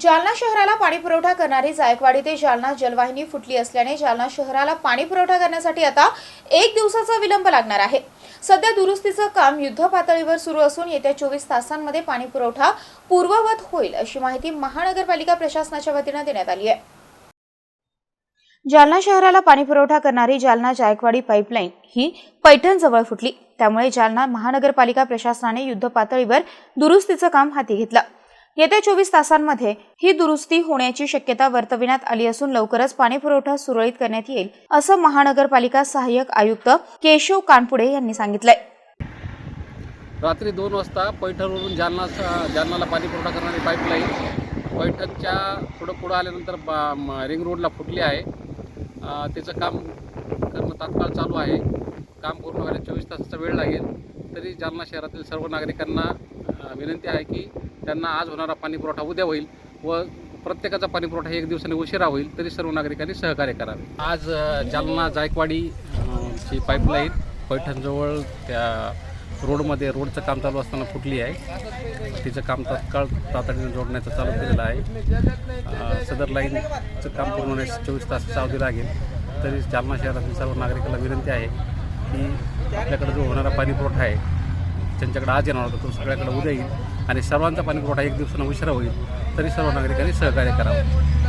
जालना शहराला पाणी पुरवठा करणारी जायकवाडी ते जालना जलवाहिनी फुटली असल्याने जालना शहराला पाणी पुरवठा करण्यासाठी आता एक दिवसाचा विलंब लागणार आहे. सध्या दुरुस्तीचं काम युद्ध पातळीवर सुरू असून येत्या चोवीस तासांमध्ये पाणी पुरवठा पूर्ववत होईल अशी माहिती महानगरपालिका प्रशासनाच्या वतीनं देण्यात आली आहे. जालना शहराला पाणी पुरवठा करणारी जालना जायकवाडी पाईपलाईन ही पैठणजवळ फुटली. त्यामुळे जालना महानगरपालिका प्रशासनाने युद्ध पातळीवर दुरुस्तीचं काम हाती घेतलं. येत्या चोवीस तासांमध्ये ही दुरुस्ती होण्याची शक्यता वर्तविण्यात आली असून लवकरच पाणीपुरवठा सुरळीत करण्यात येईल असं महानगरपालिका सहाय्यक आयुक्त केशव कानपुडे यांनी सांगितलंय. रात्री दोन वाजता पैठणवरून जालना जालनाला पाणीपुरवठा करणारी पाईपलाईन पैठणच्या थोडं पुढं आल्यानंतर बा रिंग रोडला फुटली आहे. त्याचं काम करणं तात्काळ चालू आहे. काम पूर्ण व्हायला चोवीस तासाचा वेळ लागेल. तरी जालना शहरातील सर्व नागरिकांना विनंती आहे की त्यांना आज होणारा पाणीपुरवठा उद्या होईल व प्रत्येकाचा पाणीपुरवठा एक दिवसाने उशिरा होईल तरी सर्व नागरिकांनी सहकार्य करावे. आज जालना जायकवाडी ची पाईपलाईन पैठणजवळ त्या रोडमध्ये रोडचं काम चालू असताना फुटली आहे. तिचं काम तात्काळ तातडीने जोडण्याचं चालू केलेलं आहे. सदर लाईनचं काम पूर्ण होण्यास चोवीस तासाचा अवधी लागेल. तरी जालना शहरातील सर्व नागरिकाला विनंती आहे की आपल्याकडे जो होणारा पाणीपुरवठा आहे त्यांच्याकडे आज येणार होता तो सगळ्याकडे उद्या येईल. आणि सर्वांचा पाणीपुरवठा एक दिवसानं उशिरा होईल तरी सर्व नागरिकांनी सहकार्य करावं.